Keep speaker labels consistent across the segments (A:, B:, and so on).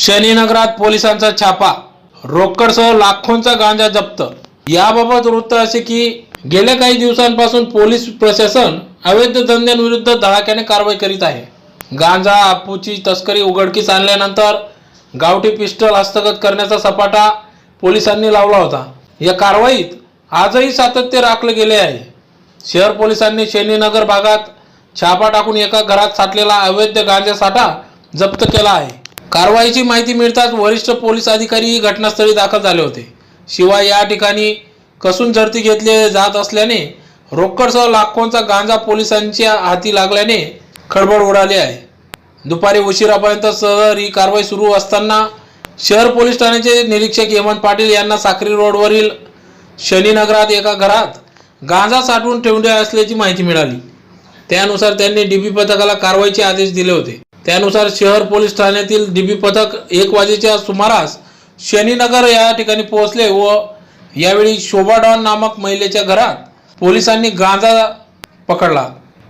A: शनीनगरात पोलिसांचा छापा. रोकडसह लाखोंचा गांजा जप्त. याबाबत वृत्त असे की गेल्या काही दिवसांपासून पोलीस प्रशासन अवैध धंद्यांविरुद्ध धडाक्याने कारवाई करीत आहे. गांजा आपूची तस्करी उघडकीस आणल्यानंतर गावठी पिस्टल हस्तगत करण्याचा सपाटा पोलिसांनी लावला होता. या कारवाईत आजही सातत्य राखले गेले आहे. शहर पोलिसांनी शनीनगर भागात छापा टाकून एका घरात साठलेला अवैध गांजा साठा जप्त केला आहे. कारवाईची माहिती मिळताच वरिष्ठ पोलीस अधिकारी घटनास्थळी दाखल झाले होते. शिवाय या ठिकाणी कसून झडती घेतले जात असल्याने रोकडसह लाखोंचा गांजा पोलिसांच्या हाती लागल्याने खळबळ उडाली आहे. दुपारी उशिरापर्यंत सदर ही कारवाई सुरू असताना शहर पोलीस ठाण्याचे निरीक्षक हेमंत पाटील यांना साखरी रोडवरील शनीनगरात एका घरात गांजा साठवून ठेवले असल्याची माहिती मिळाली. त्यानुसार त्यांनी डीबी पथकाला कारवाईचे आदेश दिले होते. त्यानुसार शहर पोलीस ठाण्यातील डीबी पथक एक वाजेच्या सुमारास शनीनगर या ठिकाणी पोहोचले व यावेळी शोभा डॉन नामक महिलेच्या घरात पोलिसांनी गांजा पकडला.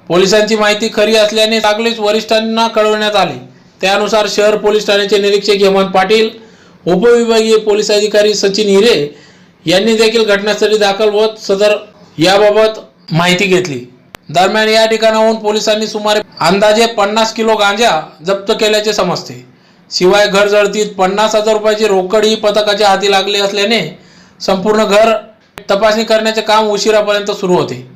A: पोलिसांची माहिती खरी असल्याने लागलीच वरिष्ठांना कळवण्यात आले. त्यानुसार शहर पोलीस ठाण्याचे निरीक्षक हेमंत पाटील उपविभागीय पोलीस अधिकारी सचिन हिरे यांनी देखील घटनास्थळी दाखल होत सदर याबाबत माहिती घेतली. दरम्यान या ठिकाणाहून पोलिसांनी सुमारे अंदाजे पन्नास किलो गांजा जप्त केल्याचे समजते. शिवाय घर जळतीत पन्नास हजार रुपयाची रोकड ही पथकाच्या हाती लागली असल्याने संपूर्ण घर तपासणी करण्याचे काम उशिरापर्यंत सुरू होते.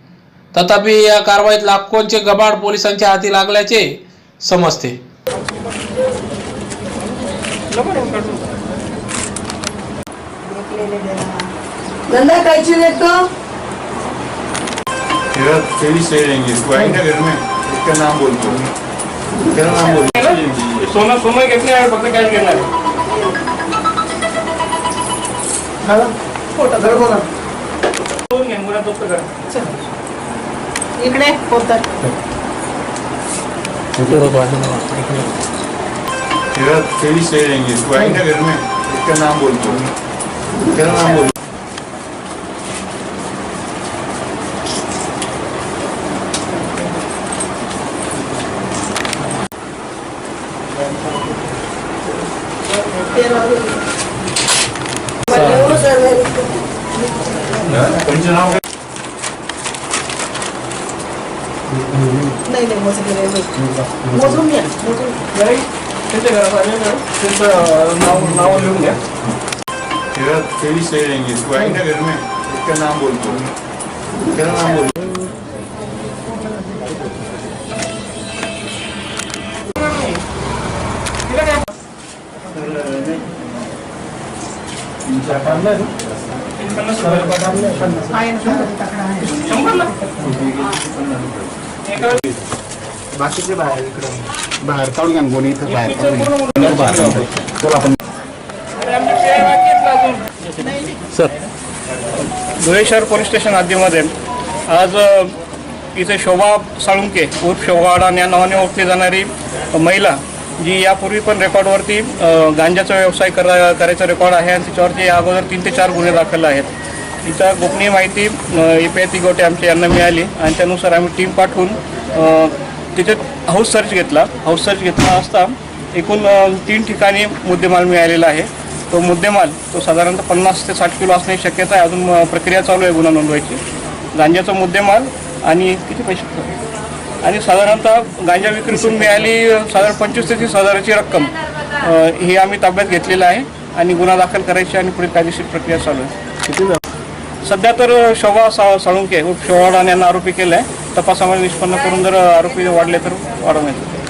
A: तथापि या कारवाईत लाखोंचे गबाड पोलिसांच्या हाती लागल्याचे समजते.
B: धंधा कैची देखो
C: तेरा तेईस ले लेंगे इसको आएंगे घर में इसका नाम बोल दो तेरा नाम बोल दो
D: सोना सोना घेतले आहे फक्त कॅश घेणार आहे. दोन घे, मुलं दोस्त करा.
B: इकडे पोतर
C: तेरा तेईस ले लेंगे इसको आएंगे घर में इसका नाम बोल दो तेरा नाम बोल पंचनाम
B: नाही नाही मोजून मोजून घ्या मोजून
D: नाही, त्यांच्या घरात आले ना, त्यांचं नाव नाव लिहून घ्या
C: तेरा तेईस लेंगे इसको आएंगे घर में इसका नाम बोल दो तेरा नाम बोल
E: बाकीचे बाहेर इकडं. बाहेर काढून घ्या कोणी इथं बाहेर. चला आपण.
D: अजून. धुळे शहर पोलीस स्टेशन हद्दीमध्ये आज इथे शोभा साळुंके उर्फ शोभावाडा या नावाने ओळखली जाणारी महिला जी यापूर्वी पण रेकॉर्डवरती गांजाचा व्यवसाय करा करायचा रेकॉर्ड आहे आणि त्याच्यावरती या अगोदर तीन ते चार गुन्हे दाखल आहेत. इथं गोपनीय माहिती ए गोटे तिगोटे आमच्या यांना मिळाली आणि त्यानुसार आम्ही टीम पाठवून तिथे हाऊस सर्च घेतला. हाऊस सर्च घेतला असता एकूण तीन ठिकाणी मुद्देमाल मिळालेला आहे. तो मुद्देमाल तो साधारणतः पन्नास ते साठ किलो असण्याची शक्यता आहे. अजून प्रक्रिया चालू आहे गुन्हा नोंदवायची. गांजाचा मुद्देमाल आणि किती पैसे? आणि साधारणतः गांजा विक्रीतून मिळाली साधारण पंचवीस ते तीस हजाराची रक्कम. ही आम्ही ताब्यात घेतलेलं आहे आणि गुन्हा दाखल करायची आणि पुढे कायदेशीर प्रक्रिया चालू आहे. किती सध्या तर शोभा सा साळुंके उर्फ शोभावाडा यांना आरोपी केलं आहे तपासामध्ये निष्पन्न करून जर आरोपी वाढले तर वाढवण्यात येईल.